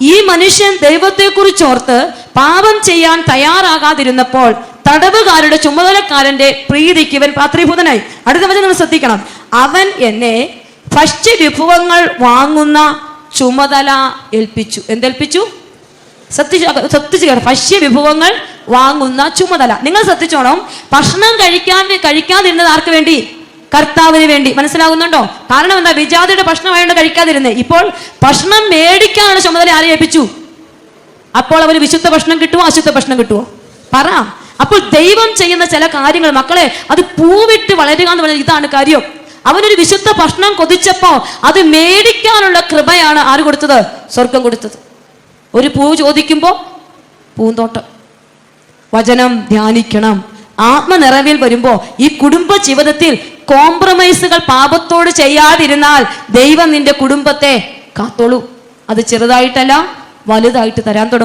ഈ മനുഷ്യൻ ദൈവത്തെക്കുറിച്ച് ഓർത്ത് പാപം ചെയ്യാൻ തയ്യാറാകാതിരുന്നപ്പോൾ തടവുകാരുടെ ചുമതലക്കാരന്റെ പ്രീതിക്ക് ഇവൻ പാത്രീഭൂതനായി. അടുത്ത വചനം ശ്രദ്ധിക്കണം. അവൻ എന്നെ ഭക്ഷ്യവിഭവങ്ങൾ വാങ്ങുന്ന ചുമതല ഏൽപ്പിച്ചു. എന്തേൽപ്പിച്ചു? ശ്രദ്ധിച്ച് ശ്രദ്ധിച്ച് കേട്ടോ ഭക്ഷ്യവിഭവങ്ങൾ വാങ്ങുന്ന ചുമതല. നിങ്ങൾ ശ്രദ്ധിച്ചോണം. ഭക്ഷണം കഴിക്കാൻ കഴിക്കാതിരുന്നത് ആർക്ക് വേണ്ടി? കർത്താവിന് വേണ്ടി. മനസ്സിലാകുന്നുണ്ടോ? കാരണം എന്താ? വിജാതിയുടെ ഭക്ഷണമായോണ്ട് കഴിക്കാതിരുന്നേ. ഇപ്പോൾ ഭക്ഷണം മേടിക്കാനാണ് ചുമതല ആരെ ഏൽപ്പിച്ചു? അപ്പോൾ അവന് വിശുദ്ധ ഭക്ഷണം കിട്ടുമോ അശുദ്ധ ഭക്ഷണം കിട്ടുമോ പറ. അപ്പോൾ ദൈവം ചെയ്യുന്ന ചില കാര്യങ്ങൾ. മക്കളെ അത് പൂവിട്ട് വളരുക എന്ന് പറഞ്ഞാൽ ഇതാണ് കാര്യം. അവനൊരു വിശുദ്ധ ഭക്ഷണം കൊതിച്ചപ്പോ അത് മേടിക്കാനുള്ള കൃപയാണ് ആര് കൊടുത്തത്? സ്വർഗം കൊടുത്തത്. ഒരു പൂ ചോദിക്കുമ്പോ പൂന്തോട്ടം. വചനം ധ്യാനിക്കണം. ആത്മനിറവിൽ വരുമ്പോ ഈ കുടുംബ ജീവിതത്തിൽ കോംപ്രമൈസുകൾ പാപത്തോട് ചെയ്യാതിരുന്നാൽ ദൈവം നിന്റെ കുടുംബത്തെ കാത്തോളൂ. അത് ചെറുതായിട്ടല്ല വലുതായിട്ട് തരാൻ തുടങ്ങും.